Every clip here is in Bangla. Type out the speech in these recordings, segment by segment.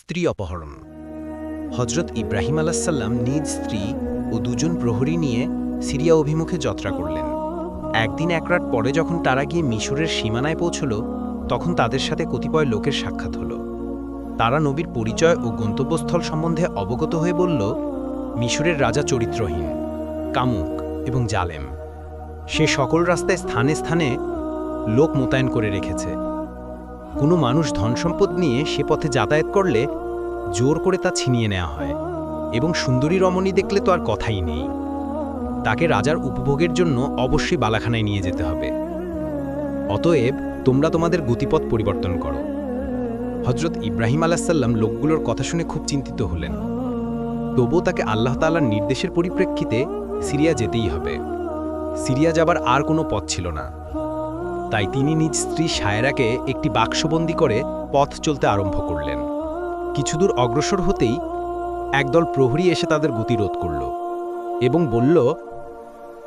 স্ত্রী অপহরণ। হজরত ইব্রাহিম আলাহাল্লাম নিজ স্ত্রী ও দুজন প্রহরী নিয়ে সিরিয়া অভিমুখে যাত্রা করলেন। একদিন এক রাত পরে যখন তারা গিয়ে মিশরের সীমানায় পৌঁছল, তখন তাদের সাথে কতিপয় লোকের সাক্ষাৎ হল। তারা নবীর পরিচয় ও গন্তব্যস্থল সম্বন্ধে অবগত হয়ে বলল, মিশরের রাজা চরিত্রহীন, কামুক এবং জালেম। সে সকল রাস্তায় স্থানে স্থানে লোক মোতায়েন করে রেখেছে। কোনো মানুষ ধনসম্পদ নিয়ে সে পথে যাতায়াত করলে জোর করে তা ছিনিয়ে নেওয়া হয় এবং সুন্দরী রমণী দেখলে তো আর কথাই নেই। তাকে রাজার উপভোগের জন্য অবশ্যই বালাখানায় নিয়ে যেতে হবে। অতএব তোমরা তোমাদের গতিপথ পরিবর্তন করো। হজরত ইব্রাহিম আলাহাল্লাম লোকগুলোর কথা শুনে খুব চিন্তিত হলেন। তবুও তাকে আল্লাহ তাআলার নির্দেশের পরিপ্রেক্ষিতে সিরিয়া যেতেই হবে। সিরিয়া যাবার আর কোনো পথ ছিল না। তাই তিনি নিজ স্ত্রী সায়রাকে একটি বাক্সবন্দি করে পথ চলতে আরম্ভ করলেন। কিছুদূর অগ্রসর হতেই একদল প্রহরী এসে তাদের গতিরোধ করল এবং বলল,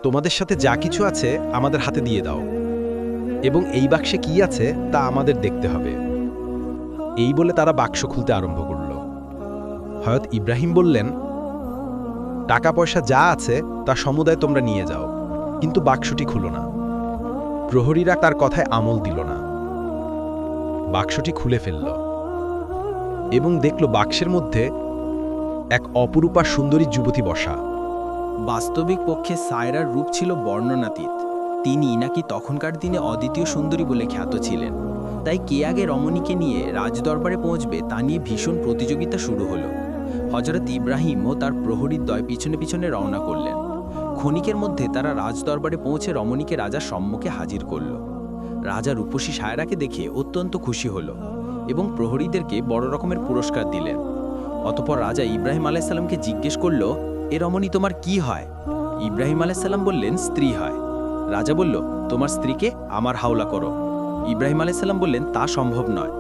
তোমাদের সাথে যা কিছু আছে আমাদের হাতে দিয়ে দাও এবং এই বাক্সে কি আছে তা আমাদের দেখতে হবে। এই বলে তারা বাক্স খুলতে আরম্ভ করল। হয়ত ইব্রাহিম বললেন টাকা পয়সা যা আছে তা সমুদায় তোমরা নিয়ে যাও, কিন্তু বাক্সটি খুলো না। প্রহরীরা তার কথায় আমল দিল না। বাক্সটি খুলে ফেলল এবং দেখল বাক্সের মধ্যে এক অপরূপা সুন্দরী যুবতী বসা। বাস্তবিক পক্ষে সায়রার রূপ ছিল বর্ণনাতীত। তিনি নাকি তখনকার দিনে অদ্বিতীয় সুন্দরী বলে খ্যাত ছিলেন। তাই কে আগে রমণীকে নিয়ে রাজদরবারে পৌঁছবে তা নিয়ে ভীষণ প্রতিযোগিতা শুরু হলো। হজরত ইব্রাহিম ও তার প্রহরীর দয় পিছনে পিছনে রওনা করলেন। ক্ষণিকের মধ্যে তারা রাজদরবারে পৌঁছে রমণীকে রাজার সম্মুখে হাজির করল। রাজা রূপসী সায়রাকে দেখে অত্যন্ত খুশি হল এবং প্রহরীদেরকে বড় রকমের পুরস্কার দিলেন। অতপর রাজা ইব্রাহিম আলাইসাল্লামকে জিজ্ঞেস করল, এ রমণী, তোমার কি হয়? ইব্রাহিম আলাইসাল্লাম বললেন, স্ত্রী হয়। রাজা বলল, তোমার স্ত্রীকে আমার হাওলা করো। ইব্রাহিম আলাইসাল্লাম বললেন, তা সম্ভব নয়।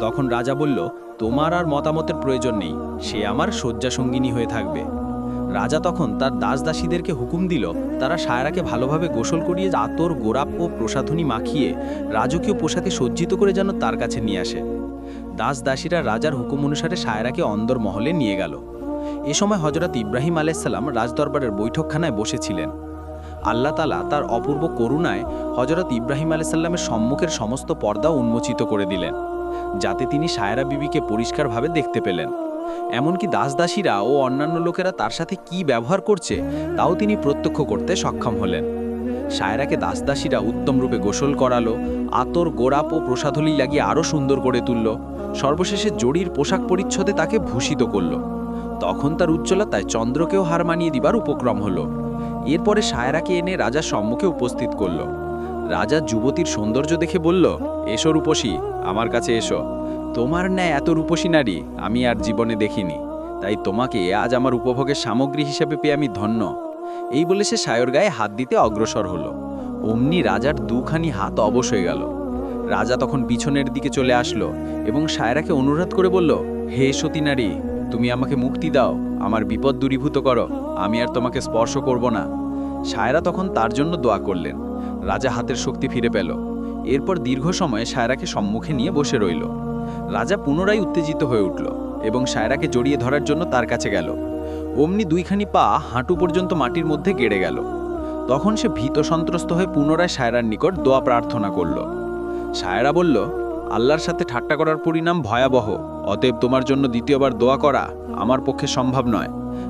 তখন রাজা বলল, তোমার আর মতামতের প্রয়োজন নেই, সে আমার শয্যা সঙ্গিনী হয়ে থাকবে। রাজা তখন তার দাস দাসীদেরকে হুকুম দিল, তারা সায়রাকে ভালোভাবে গোসল করিয়ে আতর, গোরাপ ও প্রসাধনী মাখিয়ে রাজকীয় পোশাকে সজ্জিত করে যেন তার কাছে নিয়ে আসে। দাস দাসীরা রাজার হুকুম অনুসারে সায়রাকে অন্দর মহলে নিয়ে গেল। এ সময় হজরত ইব্রাহিম আলাইসাল্লাম রাজদরবারের বৈঠকখানায় বসেছিলেন। আল্লাহ তালা তার অপূর্ব করুণায় হজরত ইব্রাহিম আলাইসাল্লামের সম্মুখের সমস্ত পর্দা উন্মোচিত করে দিলেন, যাতে তিনি সায়রা বিবিকে পরিষ্কারভাবে দেখতে পেলেন। এমনকি দাসদাসীরা ও অন্যান্য লোকেরা তার সাথে কি ব্যবহার করছে, তাও তিনি প্রত্যক্ষ করতে সক্ষম হলেন। সায়রাকে দাসদাসীরা উত্তম রূপে গোসল করালো, আতর গোড়াপ ও প্রসাধলি লাগিয়ে আরও সুন্দর করে তুলল। সর্বশেষে জড়ির পোশাক পরিচ্ছদে তাকে ভূষিত করল। তখন তার উজ্জ্বলতায় চন্দ্রকেও হার মানিয়ে দিবার উপক্রম হলো। এরপরে সায়রাকে এনে রাজার সম্মুখে উপস্থিত করল। রাজা যুবতীর সৌন্দর্য দেখে বলল, এসো রূপসী, আমার কাছে এসো। তোমার ন্যায় এত রূপসী নারী আমি আর জীবনে দেখিনি। তাই তোমাকে আজ আমার উপভোগের সামগ্রী হিসেবে পেয়ে আমি ধন্য। এই বলে সে সায়র গায়ে হাত দিতে অগ্রসর হলো। অমনি রাজার দুখানি হাত অবশ হয়ে গেল। রাজা তখন পিছনের দিকে চলে আসলো এবং সায়রাকে অনুরোধ করে বলল, হে সতী নারী, তুমি আমাকে মুক্তি দাও, আমার বিপদ দূরীভূত করো, আমি আর তোমাকে স্পর্শ করব না। সায়রা তখন তার জন্য দোয়া করলেন। রাজা হাতের শক্তি ফিরে পেল। এরপর দীর্ঘ সময় সায়রাকে সম্মুখে নিয়ে বসে রইল। রাজা পুনরায় উত্তেজিত হয়ে উঠল এবং সায়রাকে জড়িয়ে ধরার জন্য তার কাছে গেল। অমনি দুইখানি পা হাঁটু পর্যন্ত মাটির মধ্যে গেড়ে গেল। তখন সে ভীত সন্ত্রস্ত হয়ে পুনরায় সায়রার নিকট দোয়া প্রার্থনা করল। সায়রা বলল, আল্লাহর সাথে ঠাট্টা করার পরিণাম ভয়াবহ। অতএব তোমার জন্য দ্বিতীয়বার দোয়া করা আমার পক্ষে সম্ভব নয়।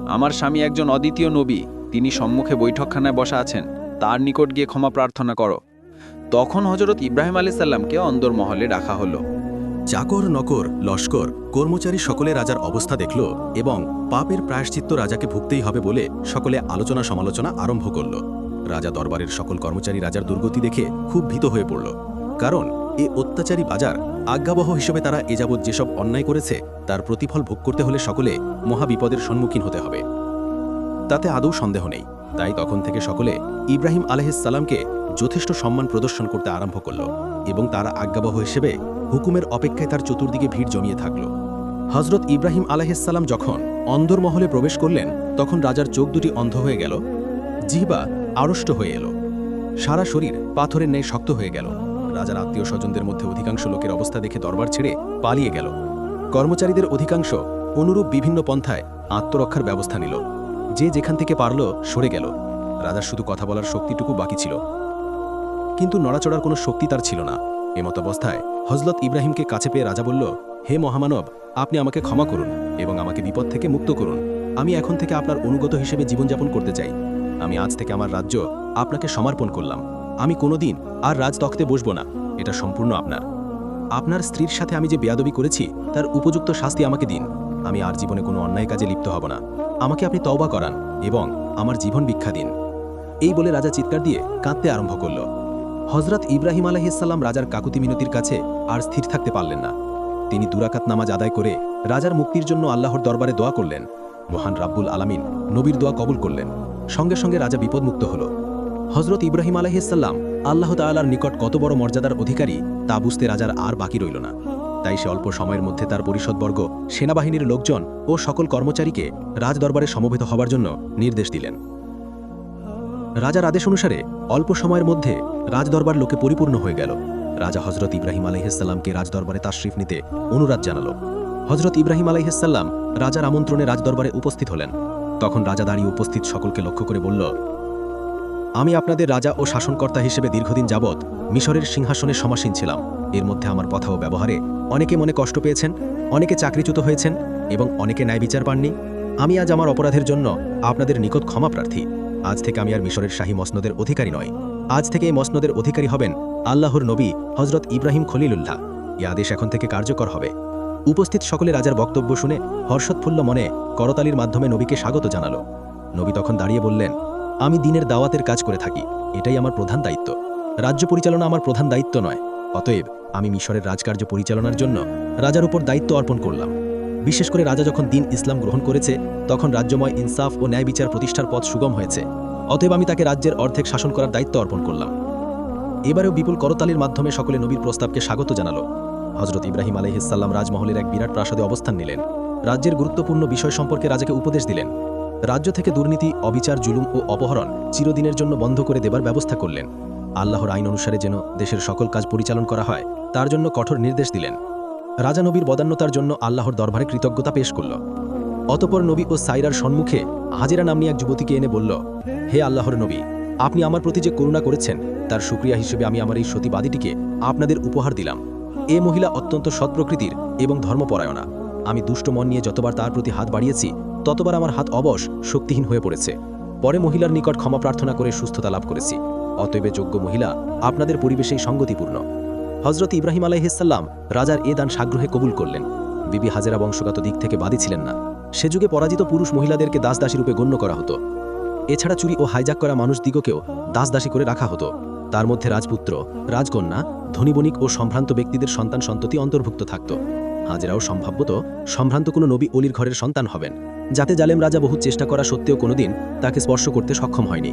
আমার স্বামী একজন অদ্বিতীয় নবী, তিনি সম্মুখে বৈঠকখানায় বসা আছেন। তার নিকট গিয়ে ক্ষমা প্রার্থনা করো। তখন হজরত ইব্রাহিম আলি সাল্লামকে অন্দরমহলে রাখা হলো। চাকর, নকর, লস্কর, কর্মচারী সকলে রাজার অবস্থা দেখল এবং পাপের প্রায়শ্চিত্ত রাজাকে ভুগতেই হবে বলে সকলে আলোচনা সমালোচনা আরম্ভ করল। রাজা দরবারের সকল কর্মচারী রাজার দুর্গতি দেখে খুব ভীত হয়ে পড়ল। কারণ এ অত্যাচারী বাজার আজ্ঞাবহ হিসেবে তারা এ যাবৎ যেসব অন্যায় করেছে, তার প্রতিফল ভোগ করতে হলে সকলে মহাবিপদের সম্মুখীন হতে হবে। তাতে আদৌ সন্দেহ নেই। তাই তখন থেকে সকলে ইব্রাহিম আলহিসাল্লামকে যথেষ্ট সম্মান প্রদর্শন করতে আরম্ভ করল এবং তারা আজ্ঞাবহ হিসেবে হুকুমের অপেক্ষায় তার চতুর্দিকে ভিড় জমিয়ে থাকল। হজরত ইব্রাহিম আলাহিসাল্লাম যখন অন্দরমহলে প্রবেশ করলেন, তখন রাজার চোখ দুটি অন্ধ হয়ে গেল, জিহবা আড়ষ্ট হয়ে এলো। সারা শরীর পাথরের ন্যায় শক্ত হয়ে গেল। রাজার আত্মীয় স্বজনদের মধ্যে অধিকাংশ লোকের অবস্থা দেখে দরবার ছেড়ে পালিয়ে গেল। কর্মচারীদের অধিকাংশ অনুরূপ বিভিন্ন পন্থায় আত্মরক্ষার ব্যবস্থা নিল। যে যেখান থেকে পারল সরে গেল। রাজার শুধু কথা বলার শক্তিটুকু বাকি ছিল। কিন্তু নড়াচড়ার কোনো শক্তি তার ছিল না। এমত অবস্থায় হজরত ইব্রাহিমকে কাছে পেয়ে রাজা বলল, হে মহামানব, আপনি আমাকে ক্ষমা করুন এবং আমাকে বিপদ থেকে মুক্ত করুন। আমি এখন থেকে আপনার অনুগত হিসেবে জীবনযাপন করতে চাই। আমি আজ থেকে আমার রাজ্য আপনাকে সমর্পণ করলাম। আমি কোনোদিন আর রাজতখ্তে বসব না। এটা সম্পূর্ণ আপনার। আপনার স্ত্রীর সাথে আমি যে বেয়াদবি করেছি, তার উপযুক্ত শাস্তি আমাকে দিন। আমি আর জীবনে কোনো অন্যায় কাজে লিপ্ত হব না। আমাকে আপনি তওবা করান এবং আমার জীবন ভিক্ষা দিন। এই বলে রাজা চিৎকার দিয়ে কাঁদতে আরম্ভ করল। হজরত ইব্রাহিম আলাহিসাল্লাম রাজার কাকুতি মিনতির কাছে আর স্থির থাকতে পারলেন না। তিনি দুরাকাত নামাজ আদায় করে রাজার মুক্তির জন্য আল্লাহর দরবারে দোয়া করলেন। মহান রাব্বুল আলামিন নবীর দোয়া কবুল করলেন। সঙ্গে সঙ্গে রাজা বিপদমুক্ত হল। হজরত ইব্রাহিম আলাহিসাল্লাম আল্লাহ তাআলার নিকট কত বড় মর্যাদার অধিকারী তা বুঝতে রাজার আর বাকি রইল না। তাই সে অল্প সময়ের মধ্যে তার পরিষদবর্গ, সেনাবাহিনীর লোকজন ও সকল কর্মচারীকে রাজদরবারে সমবেত হবার জন্য নির্দেশ দিলেন। রাজার আদেশ অনুসারে অল্প সময়ের মধ্যে রাজদরবার লোকে পরিপূর্ণ হয়ে গেল। রাজা হজরত ইব্রাহিম আলাইহিসাল্লামকে রাজদরবারে তাশরিফ নিতে অনুরাগ জানাল। হজরত ইব্রাহিম আলাইহিসাল্লাম রাজার আমন্ত্রণে রাজদরবারে উপস্থিত হলেন। তখন রাজা দাঁড়িয়ে উপস্থিত সকলকে লক্ষ্য করে বলল, আমি আপনাদের রাজা ও শাসনকর্তা হিসেবে দীর্ঘদিন যাবৎ মিশরের সিংহাসনে সমাসীন ছিলাম। এর মধ্যে আমার কথা ও ব্যবহারে অনেকে মনে কষ্ট পেয়েছেন, অনেকে চাকরিচ্যুত হয়েছেন এবং অনেকে ন্যায় বিচার পাননি। আমি আজ আমার অপরাধের জন্য আপনাদের নিকট ক্ষমা প্রার্থী। আজ থেকে আমি আর মিশরের শাহী মসনদের অধিকারী নয় আজ থেকে এই মসনদের অধিকারী হবেন আল্লাহর নবী হজরত ইব্রাহিম খলিলুল্লাহ। এ আদেশ এখন থেকে কার্যকর হবে। উপস্থিত সকলে রাজার বক্তব্য শুনে হর্ষোৎফুল্ল মনে করতালির মাধ্যমে নবীকে স্বাগত জানালো। নবী তখন দাঁড়িয়ে বললেন, আমি দিনের দাওয়াতের কাজ করে থাকি। এটাই আমার প্রধান দায়িত্ব। রাজ্য পরিচালনা আমার প্রধান দায়িত্ব নয়। অতএব আমি মিশরের রাজকার্য পরিচালনার জন্য রাজার উপর দায়িত্ব অর্পণ করলাম। বিশেষ করে রাজা যখন দিন ইসলাম গ্রহণ করেছে, তখন রাজ্যময় ইনসাফ ও ন্যায় বিচার প্রতিষ্ঠার পথ সুগম হয়েছে। অতএব আমি তাকে রাজ্যের অর্ধেক শাসন করার দায়িত্ব অর্পণ করলাম। এবারেও বিপুল করতালির মাধ্যমে সকলে নবীর প্রস্তাবকে স্বাগত জানালো। হজরত ইব্রাহিম আলহিসাল্লাম রাজমহলের এক বিরাট প্রাসাদে অবস্থান নিলেন। রাজ্যের গুরুত্বপূর্ণ বিষয় সম্পর্কে রাজাকে উপদেশ দিলেন। রাজ্য থেকে দুর্নীতি, অবিচার, জুলুম ও অপহরণ চিরদিনের জন্য বন্ধ করে দেবার ব্যবস্থা করলেন। আল্লাহর আইন অনুসারে যেন দেশের সকল কাজ পরিচালন করা হয়, তার জন্য কঠোর নির্দেশ দিলেন। রাজা নবীর বদান্যতার জন্য আল্লাহর দরবারে কৃতজ্ঞতা পেশ করল। অতপর নবী ও সাইরার সম্মুখে হাজিরা নামনি এক যুবতীকে এনে বলল, হে আল্লাহর নবী, আপনি আমার প্রতি যে করুণা করেছেন, তার সুক্রিয়া হিসেবে আমি আমার এই সতীবাদীটিকে আপনাদের উপহার দিলাম। এ মহিলা অত্যন্ত সৎ প্রকৃতির এবং ধর্মপরায়ণা। আমি দুষ্ট মন নিয়ে যতবার তার প্রতি হাত বাড়িয়েছি, ততবার আমার হাত অবশ শক্তিহীন হয়ে পড়েছে। পরে মহিলার নিকট ক্ষমা প্রার্থনা করে সুস্থতা লাভ করেছি। অতএবে যোগ্য মহিলা আপনাদের পরিবেশেই সঙ্গতিপূর্ণ। হজরত ইব্রাহিম আলাইহিসাল্লাম রাজার এ দান সাগ্রহে কবুল করলেন। বিবি হাজেরা বংশগত দিক থেকে বাদী ছিলেন না। সে যুগে পরাজিত পুরুষ মহিলাদেরকে দাসদাসী রূপে গণ্য করা হতো। এছাড়া চুরি ও হাইজাক করা মানুষ দিগকেও দাসদাসী করে রাখা হতো। তার মধ্যে রাজপুত্র, রাজকন্যা, ধনী বণিক ও সম্ভ্রান্ত ব্যক্তিদের সন্তান সন্ততি অন্তর্ভুক্ত থাকত। হাজেরাও সম্ভাব্যত সম্ভ্রান্ত কোনো নবী অলির ঘরের সন্তান হবেন। যাতে জালেম রাজা বহু চেষ্টা করা সত্ত্বেও কোনোদিন তাকে স্পর্শ করতে সক্ষম হয়নি।